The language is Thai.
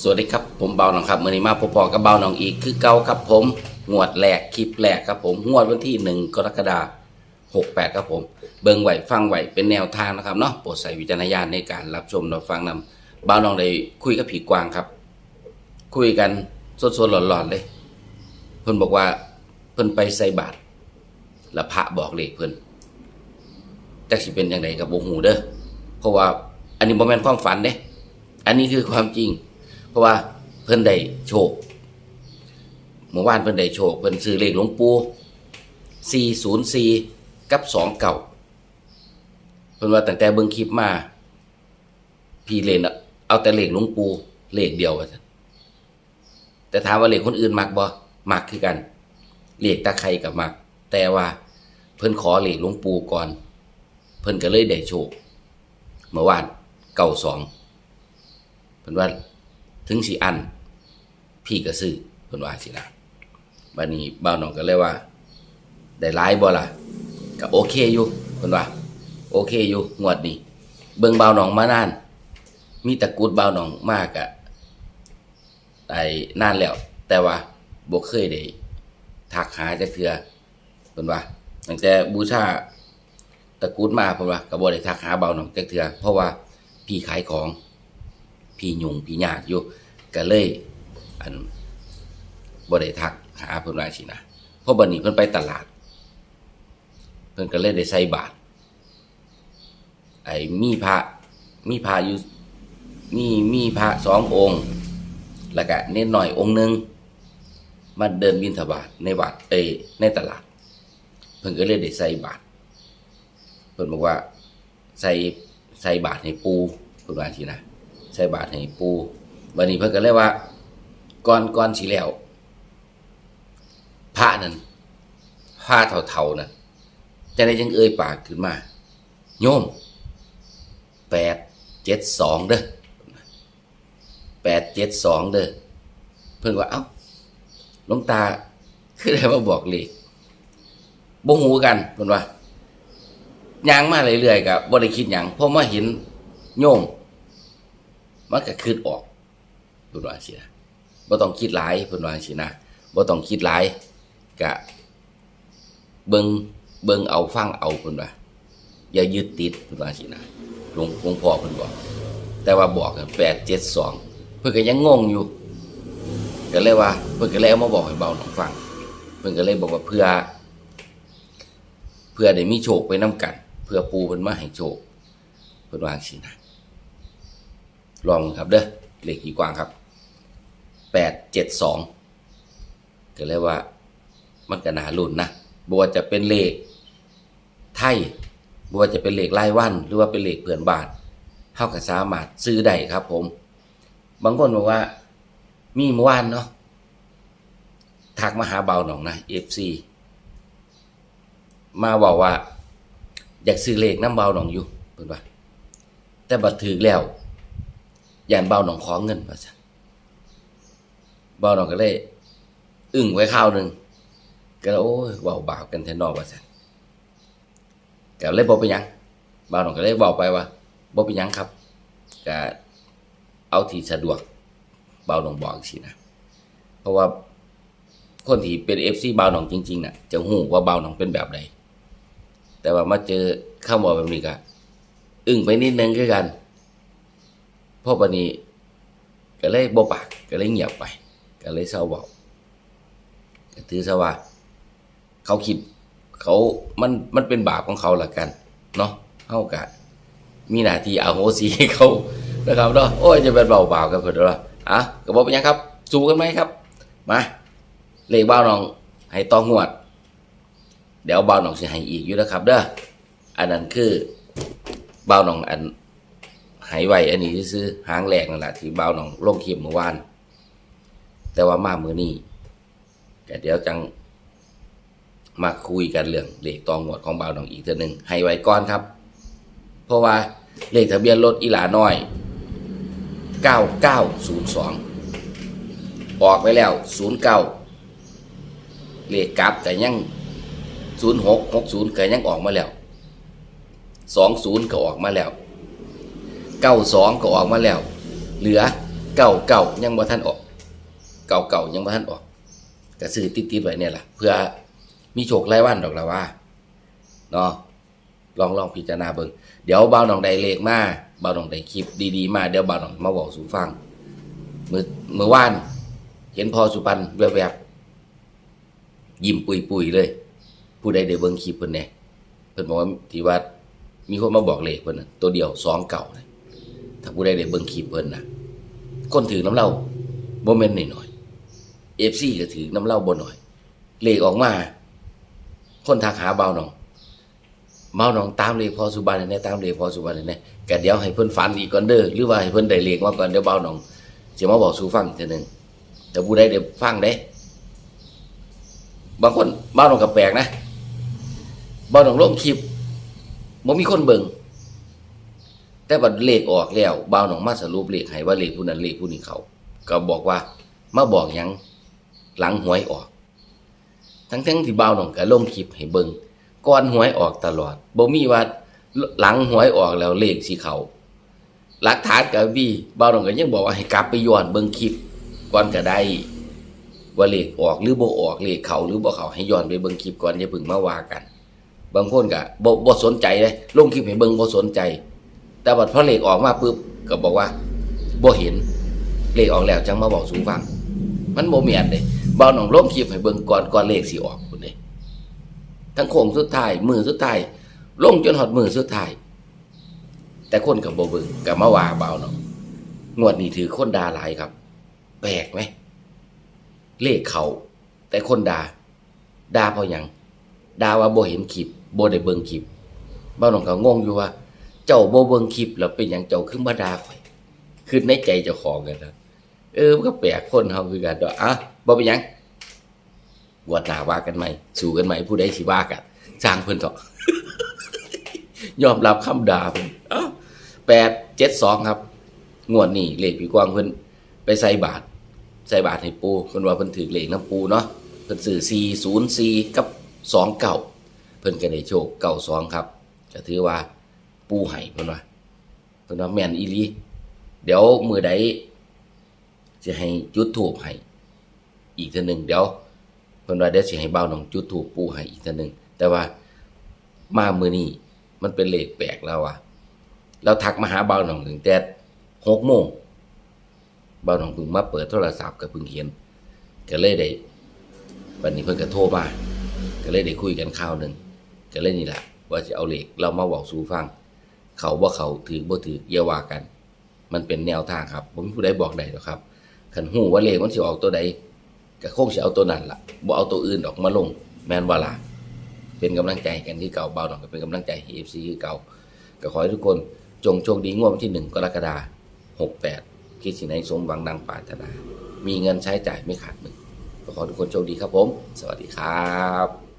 สวัสดีครับผมเบาหนองครับมือนี้มาพบๆกับเบาหนองอีกคือเก่าครับผมงวดแรกคลิปแรกครับผมงวดวันที่หนึ่งกรกฎาคม68 ครับผม เบิ่งไหวฟังไหวเป็นแนวทางนะครับเนาะโปรดใส่วิจารณญาณในการรับชมรับฟังนำเบาหนองได้คุยกับผีกวางครับ คุยกันสดๆหลอนๆเลย เพิ่นบอกว่าเพิ่นไปใส่บาตรแล้วพระบอกเลขเพิ่นจักสิเป็นยังไงกับบ่ฮู้เด้อเพราะว่าอันนี้บ่แม่นความฝันเด้อันนี้คือความจริง เพราะว่าเพิ่นได้โชคเมื่อวานเพิ่นได้โชคเพิ่นซื้อเลขหลวงปู่404 กับ 2 เก่าเพิ่นว่าตั้งแต่เบิ่งคลิปมา พี่เล่นอะเอาแต่เลขหลวงปู่เลขเดียวว่าแต่ถามว่าเลขคนอื่นมักบ่มักคือกัน เลขตาใครกับมัก แต่ว่าเพิ่นขอเลขหลวงปู่ก่อน เพิ่นก็เลยได้โชคเมื่อวานเก่าสองเพิ่นว่า ถึงสิอัน พี่ก็ซื้อเพิ่นว่าสินะบัดนี้บ่าวน้องก็เลยว่า ได้หลายบ่ล่ะก็โอเคอยู่เพิ่นว่า โอเคอยู่งวดนี้เบิ่งบ่าวน้องมานาน มีตะกุดบ่าวน้องมากอะไอ้นานแล้ว แต่ว่าบ่เคยได้ทักหาจักเทื่อเพิ่นว่าตั้งแต่บูชาตะกุดมาเพิ่นว่าก็บ่ได้ทักหาบ่าวน้องจักเทื่อเพราะว่าพี่ขายของ พี่ยุ่งพี่ยากอยู่ ก็เลย อันบ่ได้ทักหาเพิ่นว่าสินะเพราะบัดนี้เพิ่นไปตลาด เพิ่นก็เลยได้ใส่บาตรไอ้มีพระมีพระอยู่มีมีพระสององค์ แล้วก็เน้นหน่อยองค์หนึ่งมาเดินบิณฑบาตในวัดเอในตลาด เพิ่นก็เลยได้ใส่บาตรเพิ่นบอกว่าใส่ใส่บาตรให้ปูเพิ่นว่าสินะใส่บาตรให้ปู บัดนี้เพิ่นก็เลยว่าก่อนก่อนสิแล้วพระนั่นพระเฒ่าๆนั่นจะได้จังเอ่ยปากขึ้นมา โยมแปดเจ็ดสองเด้อแปดเจ็ดสองเด้อเพิ่นว่าเอ้าลงตาคือได้มาบอกเลขบ่ฮู้กันเพิ่นว่ายางมาเรื่อยๆก็บ่ได้คิดหยังพอมาเห็นโยมมันก็คืดออก เพิ่นว่าสินะบ่ต้องคิดหลายเพิ่นว่าสินะบ่ต้องคิดหลายก็เบิ่งเบิ่งเอาฟังเอาเพิ่นว่าอย่ายึดติดเพิ่นว่าสินะหลวงหลวงพ่อเพิ่นบอก แต่ว่าบอกกัน872เพิ่นก็ยังงงอยู่ก็เลยว่าเพิ่นก็เลยเอามาบอกให้เบาหนองฟังเพิ่นก็เลยบอกว่าเพื่อ เพื่อได้มีโชคไปนํกัน เพื่อปูเพิ่นมาให้โชคเพิ่นว่าสินะลองครับเด้อเลขกี่กวางครับ แปดเจ็ดสองก็เรียกว่ามันก็นาลุ้นนะบ่ว่าจะเป็นเลขไทยบ่ว่าจะเป็นเลขรายวัน หรือว่าเป็นเลขเพื่อนบานเท่ากับสามารถซื้อได้ครับผม บางคนบอกว่า มีเมื่อวานเนาะทักมาหาเบาหน่องนะเอฟซีมาบอกว่า อยากซื้อเลขน้ำเบาหน่องอยู่เพิ่นว่าแต่บัดถือแล้วยานเบาหน่องขอเงินว่าซั่ บาหนองก็เลย อึ้งไว้ข้าวหนึ่งก็เลยโอ้ยเว้าบาปกันแท้นอกว่าซั่นก็เลยบอกไปยังเบาหนองก็เลยบอกไปว่าบอกไปยังครับก็เอาที่สะดวกเบาหนองบอกสินะเพราะว่าคนที่เป็นเอฟซีเบาหนองจริงๆน่ะ จะหูว่าเบาหนองเป็นแบบใดแต่ว่ามาเจอข้าบอกแบบนี้ก็อึ้งไปนิดนึงคือกันพ่อบันนี้ก็เลยบ่ปากก็เลยเงียบไป ก็เลยเศร้าเบาก็ถือซะว่า เขาคิด เขามันมันเป็นบาปของเขาละกัน เนาะเฮากะมีหน้าที่อาโหสิให้เขานะครับเนาะโอ้ยจะเป็นเบาเบาๆกันเพิ่นว่าอะก็บอกเป็นยังครับ สู้กันไหมครับ มาเลขเบ้าน้อง ให้ต้องงวด เดี๋ยวเบ้าน้องสิให้อีกอยู่นะครับ เด้ออันนั้นคือเบ้าน้องอันหายไวอันนี้ซื้อหางแหลกนั่นแหละที่เบาหนองลงคลิปเมื่อวาน แต่ว่ามามือนี้ก็เดี๋ยวจังมาคุยกันเรื่องเลขตองหมวดของเบาหนองอีกเทีหนึ่งให้ไว้ก่อนครับ เพราะว่าเลขทะเบียนรถอีหลาน้อย 9902 ออกไปแล้ว 09 เลขกลับแต่ยัง 0660ก็ยังออกมาแล้ว 20 ก็ออกมาแล้วเก้าสองก็ออกมาแล้ว เหลือเก่าเก่ายังบ่ทันออก เก่าเก่ายังบ่ทันออกก็ซื้อติดๆไว้เนี่ยล่ะเพื่อมีโชครายวันดอกละว่าเนาะลองลองพิจารณาเบิ่งเดี๋ยวบ่าวน้องได้เลขมาบ่าวน้องได้คลิปดีๆมาเดี๋ยวบ่าวน้องมาบอกสู่ฟังมื้อมื้อวาน เห็นพอสุปันแวบๆยิ้มปุยๆเลย ผู้ใดได้เบิ่งคลิปเพิ่นแหน่เพิ่นบอกว่าที่ว่ามีคนมาบอกเลขเพิ่นนะตัวเดียวสองเก่าเลยถ้าผู้ใดได้เบิ่งคลิปเพิ่นนะคนถือน้ำเล้าบ่แม่นน้อย ๆ FC ก็ถือน้ำเหล้าบ่น้อย เลขออกมา คนทักหาเบาหนองเบาหนองตามเลขพอสุบันแน่ตามเลขพอสุบันแน่ก็เดี๋ยวให้เพิ่นฝันอีกก่อนเด้อหรือว่าให้เพิ่นได้เลขมาก่อนเดี๋ยวเบาหนองสิมาบอกสู่ฟังอีกทีหนึ่งแต่ผู้ใดได้ฟังได้ บางคนเบาหนองก็แปลกนะเบาหนองลงคลิปบ่มีคนเบิ่งแต่บัดเลขออกแล้วบ่าวหนองมาสรุปเลขให้ว่าเลขผู้นั้นเลขผู้นี้เขา ก็บอกว่ามาบอกยัง หลังหวยออก ทั้งทั้งๆที่เบาหนองก็ลงคลิปให้เบิ่งก่อนหวยออกตลอดบ่มีว่าหลังหวยออกแล้วเลขสิเขาหลักฐานก็มีบ่าหนองก็ยังบอกว่าให้กลับไปย้อนเบิ่งคลิปก่อนก็ได้ว่าเลขออกหรือบ่ออกเลขเขาหรือบ่เขาให้ย้อนไปเบิ่งคลิปก่อนอย่าเพิ่งมาว่ากัน บางคนก็บ่บ่สนใจเลยลงคลิปให้เบิ่งบ่สนใจ แต่บัดพอเลขออกมาปุ๊บก็บอกว่าบ่เห็นเลขออกแล้วจังมาบอกสู่ฟัง มันบ่แม่นเด้ บ่าวหนองลงคลิปให้เบิ่งก่อนก่อนเลขสิออกพุ่นเด้ทั้งโค้งสุดท้ายมือสุดท้ายลงจนฮอดมือสุดท้ายแต่คนก็บ่เบิงก็มาว่าเบาหนองงวดนี้ถือคนดาหลายครับ แปลกไหม เลขเขา แต่คนดาดาเพราะยังดาว่าโบเห็นคลิปบ่ได้เบิงคลิปบ่าหนองก็งงอยู่ว่า เจ้าโบเบิงคลิปแล้วเป็นหยังเจ้าคือมาดาข่อยคือในใจเจ้าของกันนะ เออมันก็แปลกคนเฮาคือกันดอกอะบ่เป็นหยังบวชหน้าว่ากันใหมสู้กันใหมผู้ใดสิว่ากันสร้างเพิ่นเถอะ ยอมรับคำด่าเพิ่นเอ้า872ครับ งวดนี้เลขพี่กวางเพิ่นไปใส่บาท ใส่บาทให้ปูเพิ่นว่าเพิ่นถือเลขน้ำปูเนาะเพิ่นซื้อ404กับ29เก่าเพิ่นก็ได้โชค92ครับก็ถือว่าปูไห้เพิ่นว่าเพิ่นว่าแม่นอีหลีเดี๋ยวมือใด จะให้จุดถูกให้อีกเทื่อหนึงเดี๋ยวเพิ่นว่าเดี๋ยวสิให้เบาหนองจุดถูกปูให้อีกเทื่อหนึงแต่ว่ามามือนี้มันเป็นเลขแปลกแล้วอะเราทักมาหาเบาหนองถึงแต่6โมงเบาหนองเพิ่งมาเปิดโทรศัพท์ก็เพิ่งเห็นก็เลยได้วันนี้เพิ่นก็โทรมาก็เลยได้คุยกันคราวหนึ่งก็เล่นี่แหละว่าจะเอาเหล็กเรามาบอกสู่ฟัง เขาว่าเขาถือบ่ถือเยาว่ากัน มันเป็นแนวทางครับผมผู้ใดบอกได้หรอกครับ ขันหูว่าเลขมันสิออกตัวใดก็คงสิเอาตัวนั้นล่ะบ่เอาตัวอื่นออกมาลง แมนว่าล่ะเป็นกำลังใจกันที่เก่าเบาหน่อยก็เป็นกำลังใจให้ FC คือเก่าก็ขอให้ทุกคนจงโชคดีงวดวันที่หนึ่งกรกฎาคม68คิดสิ่งไหนสมหวังดังปรารถนา มีเงินใช้จ่ายไม่ขาดมือก็ขอให้ทุกคนโชคดีครับผม สวัสดีครับ